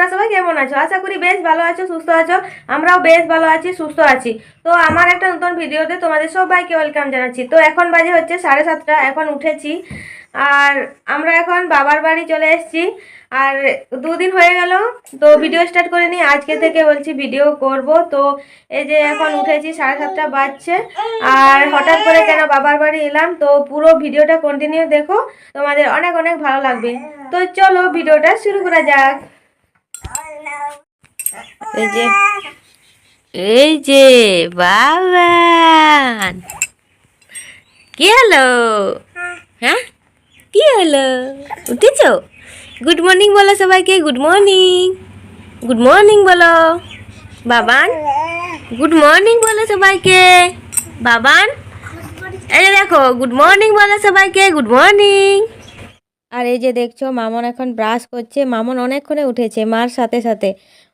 তোমরা সবাই কেমন আছো? আশা করি বেশ ভালো আছো, সুস্থ আছো। আমরাও বেশ ভালো আছি, সুস্থ আছি। তো আমার একটা নতুন ভিডিওতে তোমাদের সবাইকে ওয়েলকাম জানাচ্ছি। তো এখন বাজে হচ্ছে সাড়ে সাতটা, এখন উঠেছি। আর আমরা এখন বাবার বাড়ি চলে এসেছি। আর দুদিন হয়ে গেল, তো ভিডিও স্টার্ট করে নিই আজকে থেকে বলছি ভিডিও করব। তো এই যে এখন উঠেছি, সাড়ে সাতটা বাজছে। আর হঠাৎ করে কেন বাবার বাড়ি এলাম? তো পুরো ভিডিওটা কন্টিনিউ দেখো। তোমাদের অনেক অনেক ভালো লাগবে। তো চলো ভিডিওটা শুরু করা যাক। এই যে এই যে বাবান কি হলো? হ্যাঁ? কি হলো? উঠেছো? গুড মর্নিং বলো সবাইকে গুড মর্নিং গুড মর্নিং বলো। বাবান গুড মর্নিং বলো সবাইকে। বাবান, এই দেখো গুড মর্নিং বলো সবাইকে গুড মর্নিং আর এই যে দেখছ, মামন এখন ব্রাশ করছে। মামন অনেকক্ষণে উঠেছে মার সাথে সাথে।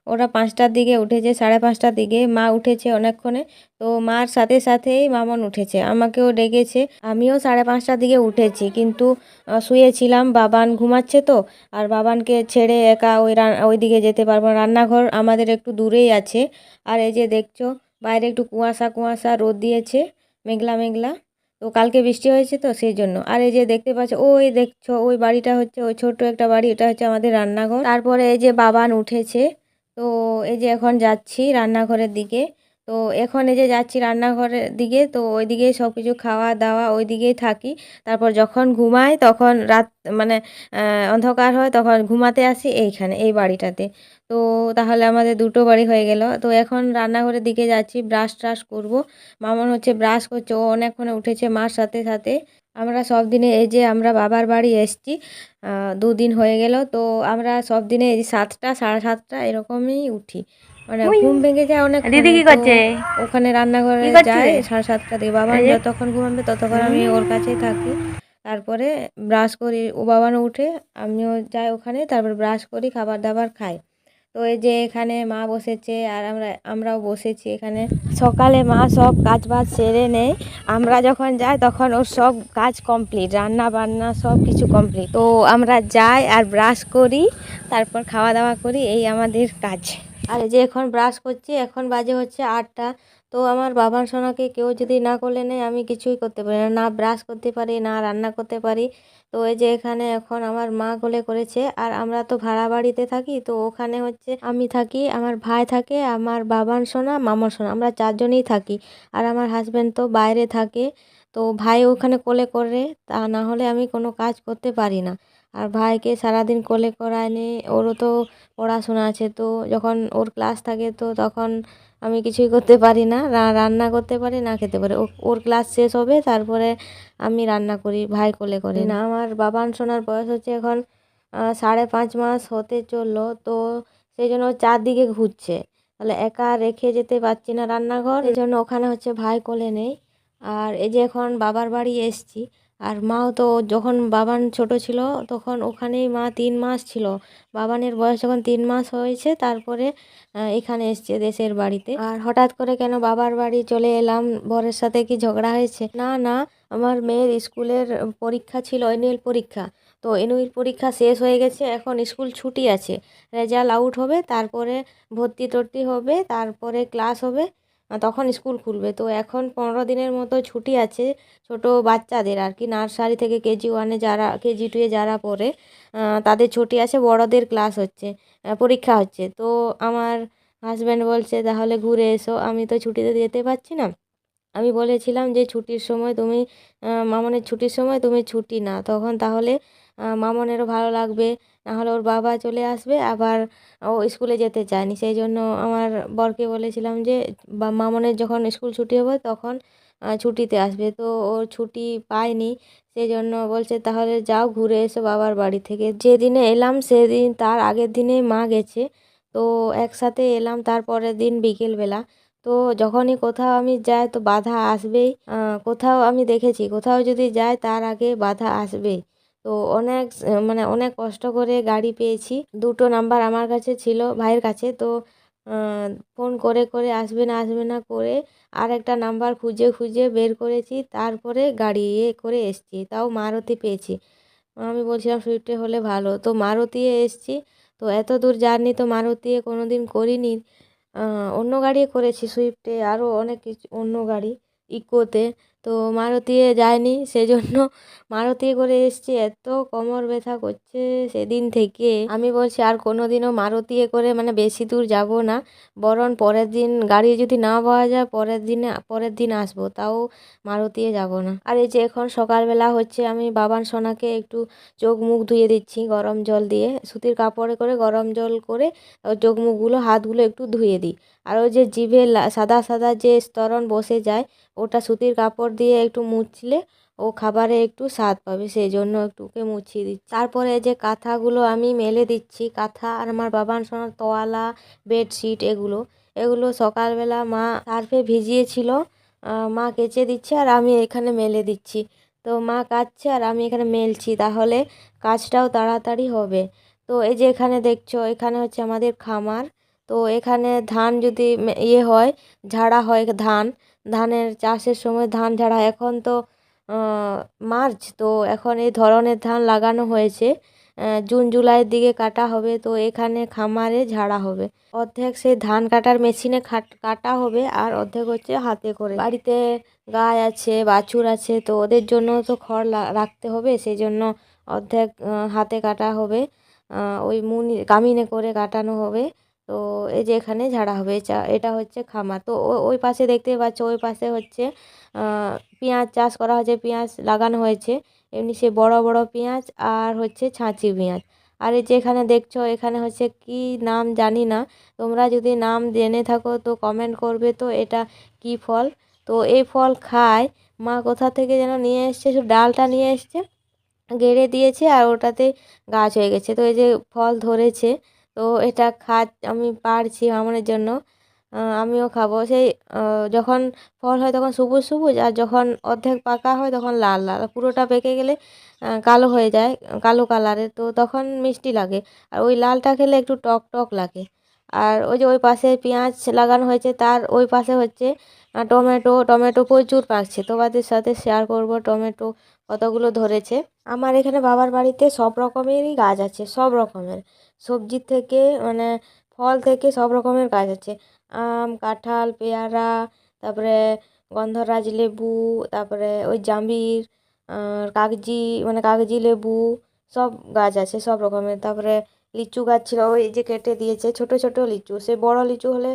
ওরা পাঁচটার দিকে উঠেছে, সাড়ে পাঁচটার দিকে মা উঠেছে অনেকক্ষণে। তো মার সাথে সাথেই মামন উঠেছে। আমাকেও ডেকেছে। আমিও সাড়ে পাঁচটার দিকে উঠেছি। কিন্তু শুয়েছিলাম। বাবান ঘুমাচ্ছে তো। আর বাবানকে ছেড়ে একা ওই ওই দিকে যেতে পারব রান্নাঘর আমাদের একটু দূরেই আছে। আর এই যে দেখছ, বাইরে একটু কুয়াশা কুয়াশা রোদ দিয়েছে। মেঘলা মেঘলা। তো কালকে বৃষ্টি হয়েছে তো সেই জন্য আর এই যে দেখতে পাচ্ছ, ওই দেখছ, ওই বাড়িটা হচ্ছে, ওই ছোট্ট একটা বাড়ি, এটা হচ্ছে আমাদের রান্নাঘর। তারপরে এই যে বাবান উঠেছে, তো এই যে এখন যাচ্ছি রান্নাঘরের দিকে। তো এখন এই যে যাচ্ছি রান্নাঘরের দিকে, তো ওই দিকেই সব কিছু খাওয়া দাওয়া ওই দিকেই থাকি। তারপর যখন ঘুমাই তখন রাত মানে অন্ধকার হয় তখন ঘুমাতে আসি এইখানে, এই বাড়িটাতে। তো তাহলে আমাদের দুটো বাড়ি হয়ে গেল। তো এখন রান্নাঘরের দিকে যাচ্ছি, ব্রাশ ট্রাশ করব। মামন হচ্ছে ব্রাশ করছে, ও অনেকক্ষণে উঠেছে মার সাথে সাথে। আমরা সব দিনে, এই যে আমরা বাবার বাড়ি এসছি দুদিন হয়ে গেল। তো আমরা সব দিনে এই সাতটা, সাড়ে সাতটা এরকমই উঠি। মানে ঘুম ভেঙে যায় অনেক দিদি কি করছে? ওখানে রান্নাঘরে যায় সাড়ে সাতটা দিকে বাবা যতক্ষণ ঘুমাবে ততক্ষণ আমি ওর কাছেই থাকি। তারপরে ব্রাশ করি ও বাবানও উঠে আমিও যাই ওখানে তারপর ব্রাশ করি খাবার দাবার খাই। তো এই যে এখানে মা বসেছে আর আমরা আমরাও বসেছি এখানে। সকালে মা সব কাজ বাজ সেরে নেয়। আমরা যখন যাই তখন ওর সব কাজ কমপ্লিট রান্না বান্না সব কিছু কমপ্লিট। তো আমরা যাই আর ব্রাশ করি তারপর খাওয়া দাওয়া করি এই আমাদের কাজ। আর যে এখন ব্রাশ করছি, এখন বাজে হচ্ছে আটটা। তো আমার বাবার সোনাকে কেউ যদি না করলে নেই, আমি কিছুই করতে পারি না। না ব্রাশ করতে পারি, না রান্না করতে পারি। তো এই যে এখানে এখন আমার মা কোলে করেছে, আর আমরা তো ভাড়া বাড়িতে থাকি, তো ওখানে হচ্ছে আমি থাকি, আমার ভাই থাকে, আমার বাবার সোনা মামার সোনা, আমরা চারজনেই থাকি। আর আমার হাজব্যান্ড তো বাইরে থাকে, তো ভাই ওখানে কোলে করে, তা না হলে আমি কোনো কাজ করতে পারি না। আর ভাইকে সারাদিন কোলে করায় নি ওরও তো পড়াশোনা আছে, তো যখন ওর ক্লাস থাকে তো তখন আমি কিছুই করতে পারি না রান্না করতে পারি, না খেতে পারি। ওর ক্লাস শেষ হবে, তারপরে আমি রান্না করি, ভাই কোলে করি না। আমার বাবান সোনার বয়স হচ্ছে এখন সাড়ে পাঁচ মাস হতে চলল, তো সেই জন্য চারদিকে ঘুরছে। তাহলে একা রেখে যেতে পারছি না রান্নাঘর এই জন্য ওখানে হচ্ছে ভাই কোলে নেই। আর এই যে এখন বাবার বাড়ি এসছি আর মাও তো যখন বাবান ছোট ছিল, তখন ওখানেই মা তিন মাস ছিল। বাবানের বয়স যখন তিন মাস হয়েছে, তারপরে এখানে এসছে দেশের বাড়িতে। আর হঠাৎ করে কেন বাবার বাড়ি চলে এলাম? বরের সাথে কি ঝগড়া হয়েছে? না না, আমার মেয়ের স্কুলের পরীক্ষা ছিল অ্যানুয়াল পরীক্ষা। তো অ্যানুয়াল পরীক্ষা শেষ হয়ে গেছে, এখন স্কুল ছুটি আছে। রেজাল্ট আউট হবে, তারপরে ভর্তি টর্তি হবে, তারপরে ক্লাস হবে। তখন স্কুল খুলবে। তো এখন পনেরো দিনের মতো ছুটি আছে ছোট বাচ্চাদের আর কি। নার্সারি থেকে কেজি ওয়ানে যারা, কেজি টুয়ে যারা পড়ে তাদের ছুটি আছে, বড়দের ক্লাস হচ্ছে পরীক্ষা হচ্ছে। তো আমার হাজব্যান্ড বলছে, তাহলে ঘুরে এসো, আমি তো ছুটিতে যেতে পারছি না। আমি বলেছিলাম যে, ছুটির সময় তুমি মামনের ছুটির সময় তুমি ছুটি না তখন তাহলে মামনেরও ভালো লাগবে। নাহলে ওর বাবা চলে আসবে, আবার ও স্কুলে যেতে চায়নি। সেই জন্য আমার বরকে বলেছিলাম যে, বা মামনের যখন স্কুল ছুটি হবে তখন ছুটিতে আসবে। তো ওর ছুটি পায়নি, সেই জন্য বলছে, তাহলে যাও ঘুরে এসো বাবার বাড়ি থেকে। যেদিনে এলাম সেদিন, তার আগের দিনেই মা গেছে। তো একসাথে এলাম তারপরের দিন বিকেলবেলা। তো যখনই কোথাও আমি যাই তো বাধা আসবেই। কোথাও আমি দেখেছি, কোথাও যদি যাই তার আগে বাধা আসবেই। তো অনেক মানে অনেক কষ্ট করে গাড়ি পেয়েছি। দুটো নাম্বার আমার কাছে ছিল, ভাইয়ের কাছে। তো ফোন করে করে আসবে না আসবে না করে আর একটা নাম্বার খুঁজে খুঁজে বের করেছি। তারপরে গাড়ি ইয়ে করে এসছি। তাও মারুতি পেয়েছি। আমি বলছিলাম, সুইফটে হলে ভালো। তো মারুতি এসছি। তো এত দূর জার্নি তো মারুতিয়ে কোনো দিন করিনি। অন্য গাড়ি করেছি সুইফটে। আরও অনেক কিছু, অন্য গাড়ি, ইকোতে। তো মারুতিয়ে যায়নি, সেজন্য মারুতি করে এসছি। এত কোমর ব্যথা করছে সেদিন থেকে। আমি বলছি, আর কোনোদিনও মারুতিয়ে করে মানে বেশি দূর যাব না। বরং পরের দিন গাড়ি যদি না পাওয়া যায়, পরের দিনে, পরের দিন আসব। তাও মারুতিয়ে যাব না। আর এই যে এখন সকালবেলা হচ্ছে, আমি বাবান সোনাকে একটু চোখ মুখ ধুয়ে দিচ্ছি গরম জল দিয়ে। সুতির কাপড়ে করে গরম জল করে চোখ মুখগুলো, হাতগুলো একটু ধুয়ে দিই। আর ওই যে জিভে সাদা সাদা যে স্তরণ বসে যায়, ওটা সুতির কাপড় দিয়ে একটু মুছলে ও খাবারে একটু স্বাদ পাবে সেই জন্য একটু ওকে মুছিয়ে দিচ্ছি। তারপরে যে কাঁথাগুলো আমি মেলে দিচ্ছি, কাঁথা আর আমার বাবান সোনার তোয়ালা, বেডশিট এগুলো এগুলো সকালবেলা মা সার্ফে ভিজিয়েছিল মা কেচে দিচ্ছে আর আমি এখানে মেলে দিচ্ছি। তো মা কাচছে আর আমি এখানে মেলছি, তাহলে কাজটাও তাড়াতাড়ি হবে। তো এই যে এখানে দেখছ, এখানে হচ্ছে আমাদের খামার। তো এখানে ধান যদি ইয়ে হয়, ঝাড়া হয় ধান ধানের চাষের সময় ধান ঝাড়া, এখন তো মার্চ, তো এখন এই ধরনের ধান লাগানো হয়েছে। জুন, জুলাইয়ের দিকে কাটা হবে, তো এখানে খামারে ঝাড়া হবে। অর্ধেক সেই ধান কাটার মেশিনে কাটা হবে আর অর্ধেক হচ্ছে হাতে করে। বাড়িতে গাই আছে, বাছুর আছে, তো ওদের জন্য তো খড় রাখতে হবে সেই জন্য অর্ধেক হাতে কাটা হবে। ওই মুনি, কামিনে করে কাটানো হবে। তো এই যে এখানে ঝাড়া হবে, চা- এটা হচ্ছে খামার। তো ওই পাশে দেখতে পাচ্ছ, ওই পাশে হচ্ছে পেঁয়াজ চাষ করা হয়েছে, পেঁয়াজ লাগানো হয়েছে। এমনি সে বড় বড় পেঁয়াজ আর হচ্ছে ছাঁচি পেঁয়াজ। আর এই যে এখানে দেখছ, এখানে হচ্ছে কি নাম জানি না। তোমরা যদি নাম জেনে থাকো তো কমেন্ট করবে তো এটা কি ফল। তো এই ফল খায়, মা কোথা থেকে যেন নিয়ে এসছে, শুধু ডালটা নিয়ে এসছে, গেড়ে দিয়েছে আর ওটাতে গাছ হয়ে গেছে। তো এই যে ফল ধরেছে তো এটা খা আমি পারছি আমনের জন্য। আমিও খাব। সেই যখন ফল হয় তখন সবুজ সবুজ, আর যখন অর্ধেক পাকা হয় তখন লাল লাল। পুরোটা পেকে গেলে কালো হয়ে যায়, কালো কালারের তো তখন মিষ্টি লাগে। আর ওই লালটা খেলে একটু টক টক লাগে। আর ওই যে ওই পাশে পেঁয়াজ লাগানো হয়েছে, তার ওই পাশে হচ্ছে টমেটো টমেটো প্রচুর পাকছে। তোমাদের সাথে শেয়ার করব টমেটো কতগুলো ধরেছে। আমার এখানে বাবার বাড়িতে সব রকমেরই গাছ আছে, সব রকমের। সবজির থেকে মানে ফল থেকে সব রকমের গাছ আছে। আম, কাঁঠাল, পেয়ারা, তারপরে গন্ধরাজ লেবু, তারপরে ওই জাম্বির আর কাগজি মানে কাগজি লেবু, সব গাছ আছে, সব রকমের। তারপরে লিচু গাছ ছিল, ওই যে কেটে দিয়েছে, ছোট ছোট লিচু। সে বড় লিচু হলে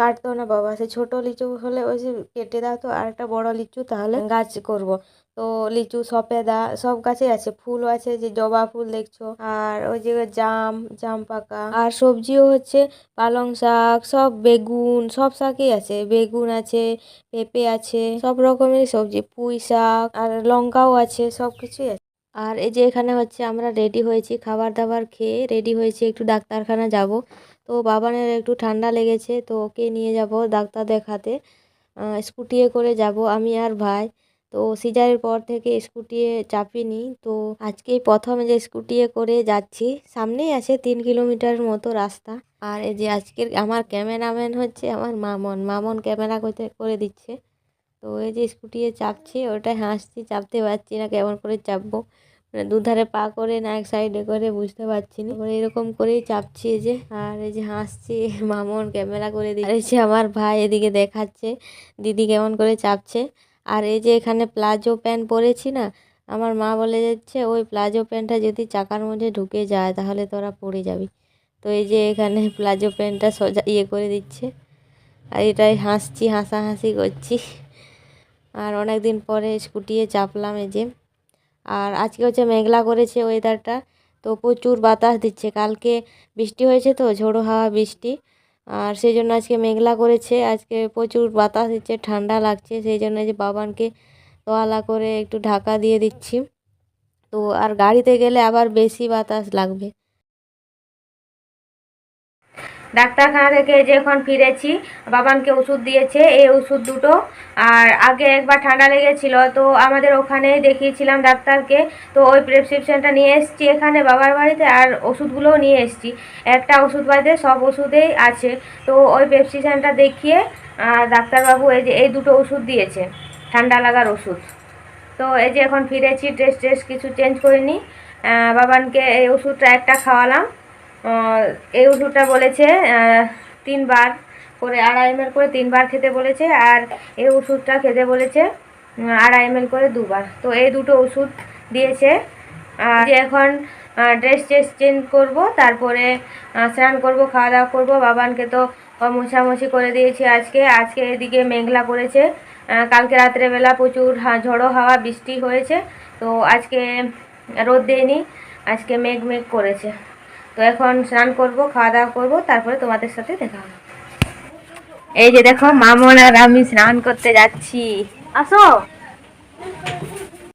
কাটতো না বাবা, সে ছোট লিচু হলে ওই যে কেটে দাও তো, আর একটা বড় লিচু তাহলে গাছ করব। তো লিচু সপেদা সব গাছে আছে। ফুলও আছে যে জবা ফুল দেখছ। আর ওই যে জাম জাম পাকা। আর সবজিও হচ্ছে পালং শাক, সব বেগুন, সব শাকই আছে। বেগুন আছে, পেঁপে আছে, সব রকমের সবজি। পুঁই শাক আর লঙ্কাও আছে, সব কিছুই আছে। আর এই যে এখানে হচ্ছে আমরা রেডি হয়েছি, খাবার দাবার খেয়ে রেডি হয়েছি, একটু ডাক্তারখানা যাব। তো বাবানের একটু ঠান্ডা লেগেছে, তো ওকে নিয়ে যাব ডাক্তার দেখাতে। স্কুটিয়ে করে যাব, আমি আর ভাই। তো সিজারের পর থেকে স্কুটিয়ে চাপিনি তো আজকেই প্রথম যে স্কুটিয়ে করে যাচ্ছি, সামনেই আছে তিন কিলোমিটার মতো রাস্তা। আর এই যে আজকের আমার ক্যামেরাম্যান হচ্ছে আমার মামন। মামন ক্যামেরা করতে, করে দিচ্ছে। তো এই যে স্কুটিয়ে চাপছি ওটাই হাসছি, চাপতে পারছি না কেমন করে চাপবো। মানে দুধারে পা করে না, এক সাইডে করে বুঝতে পারছি না। এরকম করেই চাপছি যে। আর এই যে হাসছি, মামন ক্যামেরা করে যে আমার ভাই এদিকে দেখাচ্ছে, দিদি কেমন করে চাপছে। আর এই যে এখানে প্লাজো প্যান্ট পরেছি না, আমার মা বলে যাচ্ছে, ওই প্লাজো প্যান্টটা যদি চাকার মধ্যে ঢুকে যায়, তাহলে তোরা পড়ে যাবি। তো এই যে এখানে প্লাজো প্যান্টটা সোজা ইয়ে করে দিচ্ছে। আর এটাই হাসছি, হাসাহাসি করছি। আর অনেক দিন পরে স্কুটিয়ে চাপলাম এই যে। আর আজকে হচ্ছে মেঘলা করেছে ওয়েদারটা তো প্রচুর বাতাস দিচ্ছে। কালকে বৃষ্টি হয়েছে তো, ঝোড়ো হাওয়া বৃষ্টি। আর সেই জন্য আজকে মেঘলা করেছে, আজকে প্রচুর বাতাস দিচ্ছে, ঠান্ডা লাগছে, সেই জন্য যে বাবানকে তোয়ালা করে একটু ঢাকা দিয়ে দিচ্ছি। তো আর গাড়িতে গেলে আবার বেশি বাতাস লাগবে। ডাক্তারখানা থেকে যে এখন ফিরেছি, বাবানকে ওষুধ দিয়েছে, এই ওষুধ দুটো। আর আগে একবার ঠান্ডা লেগেছিল, তো আমাদের ওখানেই দেখিয়েছিলাম ডাক্তারকে। তো ওই প্রেসক্রিপশনটা নিয়ে এসেছি এখানে বাবার বাড়িতে, আর ওষুধগুলোও নিয়ে এসেছি। একটা ওষুধ বাদে সব ওষুধেই আছে। তো ওই প্রেসক্রিপশনটা দেখিয়ে ডাক্তারবাবু এই যে, এই দুটো ওষুধ দিয়েছে, ঠান্ডা লাগার ওষুধ। তো এই যে এখন ফিরেছি ড্রেস ট্রেস কিছু চেঞ্জ করিনি। বাবানকে এই ওষুধটা একটা খাওয়ালাম। এই ওষুধটা বলেছে তিনবার করে আড়াই এম করে তিনবার খেতে বলেছে আর এই ওষুধটা খেতে বলেছে আড়াই এম করে দুবার। তো এই দুটো ওষুধ দিয়েছে। আর এখন ড্রেস ট্রেস চেঞ্জ করব, তারপরে স্নান করব খাওয়া দাওয়া করব। বাবানকে তো মোছামুছি করে দিয়েছি আজকে। আজকে এদিকে মেঘলা করেছে। কালকে রাত্রেবেলা প্রচুর ঝড়ো হাওয়া, বৃষ্টি হয়েছে। তো আজকে রোদ দেয়নি, আজকে মেঘ মেঘ করেছে। তো এখন স্নান করব, খাওয়া দাওয়া করব, তারপরে তোমাদের সাথে দেখা হবে। এই যে দেখো, মামন আর আমি স্নান করতে যাচ্ছি। আসো।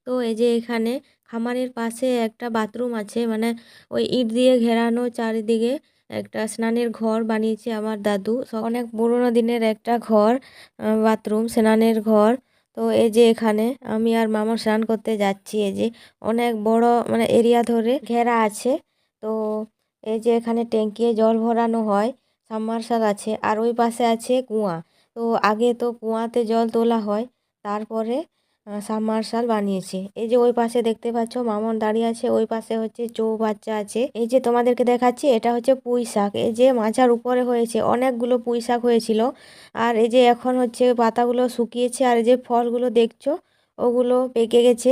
তো এই যে এখানে খামারের পাশে একটা বাথরুম আছে মানে ওই ইট দিয়ে ঘেরানো চারিদিকে একটা স্নানের ঘর বানিয়েছে আমার দাদু। অনেক পুরোনো দিনের একটা ঘর বাথরুম, স্নানের ঘর। তো এই যে এখানে আমি আর মামা স্নান করতে যাচ্ছি, এই যে অনেক বড় মানে এরিয়া ধরে ঘেরা আছে। তো এই যে এখানে ট্যাঙ্কিয়ে জল ভরানো হয় সাবমার্শাল আছে। আর ওই পাশে আছে কুয়া। তো আগে তো কুয়াতে জল তোলা হয়, তারপরে সাবমার্শাল বানিয়েছে। এই যে ওই পাশে দেখতে পাচ্ছ মামন দাঁড়িয়ে আছে, ওই পাশে হচ্ছে চৌ বাচ্চা আছে। এই যে তোমাদেরকে দেখাচ্ছি, এটা হচ্ছে পুঁই শাক। এই যে মাচার উপরে হয়েছে, অনেকগুলো পুঁই শাক হয়েছিল। আর এই যে এখন হচ্ছে পাতাগুলো শুকিয়েছে, আর এই যে ফলগুলো দেখছ, ওগুলো পেকে গেছে।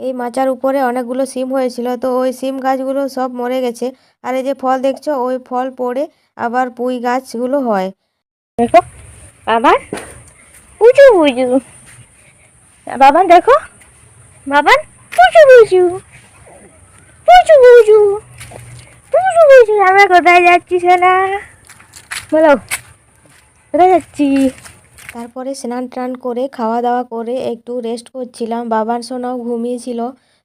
এই মাচার উপরে অনেকগুলো সিম হয়েছিল, তো ওই সিম গাছগুলো সব মরে গেছে। আর এই যে ফল দেখছ, ওই ফল পড়ে আবার পুঁই গাছগুলো হয়। দেখো আবার উঁচু উঁচু। বাবান, দেখো। বাবান পুচু পুচু পুচু পুচু পুচু পুচু আমরা কোথায় যাচ্ছি, সোনা? বলো, কোথায় যাচ্ছি? তারপরে স্নান টান করে, খাওয়া দাওয়া করে একটু রেস্ট করছিলাম। বাবার সোনাও ঘুমিয়েছিল,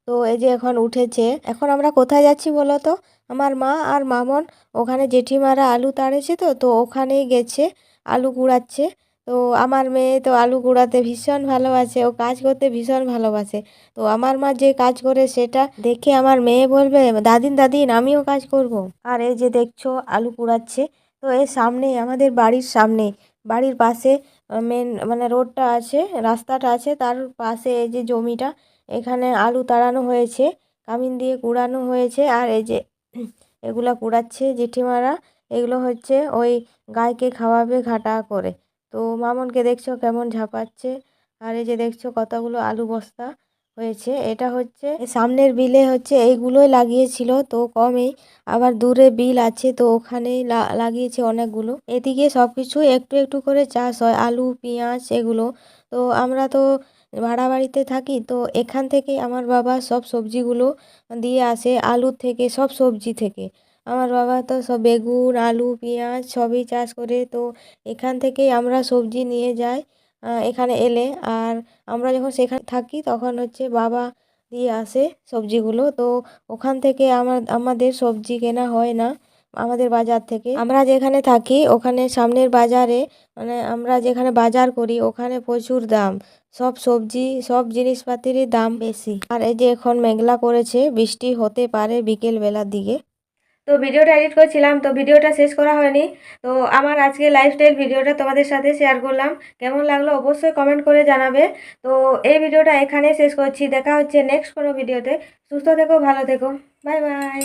তো এই যে এখন উঠেছে। এখন আমরা কোথায় যাচ্ছি বলো তো? আমার মা আর মামন, ওখানে জেঠিমারা আলু তাড়েছে তো তো ওখানেই গেছে, আলু কুড়াচ্ছে। তো আমার মেয়ে তো আলু কুড়াতে ভীষণ ভালোবাসে, ও কাজ করতে ভীষণ ভালোবাসে। তো আমার মা যে কাজ করে সেটা দেখে আমার মেয়ে বলবে, দাদিন দাদিন, আমিও কাজ করব। আর এই যে দেখছ, আলু কুড়াচ্ছে। তো এর সামনে আমাদের বাড়ির সামনে বাড়ির পাশে মেন মানে রোডটা আছে, রাস্তাটা আছে, তার পাশে এই যে জমিটা, এখানে আলু তাড়ানো হয়েছে, কামিন দিয়ে কুড়ানো হয়েছে, আর এই যে এগুলা কুড়াচ্ছে জেঠিমারা, এগুলো হচ্ছে ওই গায়েকে খাওয়াবে ঘাটা করে। তো মামনকে দেখছ কেমন ঝাঁপাচ্ছে, আর এই যে দেখছ কতগুলো আলু বস্তা হয়েছে। এটা হচ্ছে সামনের বিলে হচ্ছে, এইগুলোই লাগিয়েছিল। তো কমই আবার দূরে বিল আছে, তো ওখানেই লা- লাগিয়েছে অনেকগুলো। এদিকে সব কিছু একটু একটু করে চাষ হয়, আলু, পেঁয়াজ এগুলো। তো আমরা তো ভাড়া বাড়িতে থাকি, তো এখান থেকে আমার বাবা সব সবজিগুলো দিয়ে আসে আলুর থেকে, সব সবজি থেকে। আমার বাবা তো সব বেগুন, আলু, পেঁয়াজ সবই চাষ করে, তো এখান থেকেই আমরা সবজি নিয়ে যাই। এখানে এলে। আর আমরা যখন সেখানে থাকি, তখন হচ্ছে বাবা দিয়ে আসে সবজিগুলো। তো ওখান থেকে আমার, আমাদের সবজি কেনা হয় না আমাদের বাজার থেকে। আমরা যেখানে থাকি, ওখানে সামনের বাজারে মানে আমরা যেখানে বাজার করি, ওখানে প্রচুর দাম। সব সবজি, সব জিনিসপাতিরই দাম বেশি। আর এই যে এখন মেঘলা করেছে, বৃষ্টি হতে পারে বিকেল বেলার দিকে। তো ভিডিওটা এডিট করছিলাম, তো ভিডিওটা শেষ করা হয়নি। তো আমার আজকে লাইফস্টাইল ভিডিওটা তোমাদের সাথে শেয়ার করলাম। কেমন লাগল অবশ্যই কমেন্ট করে জানাবে। তো এই ভিডিওটা এখানে শেষ করছি। দেখা হচ্ছে নেক্সট কোনো ভিডিওতে সুস্থ থেকো, ভালো থেকো। Bye bye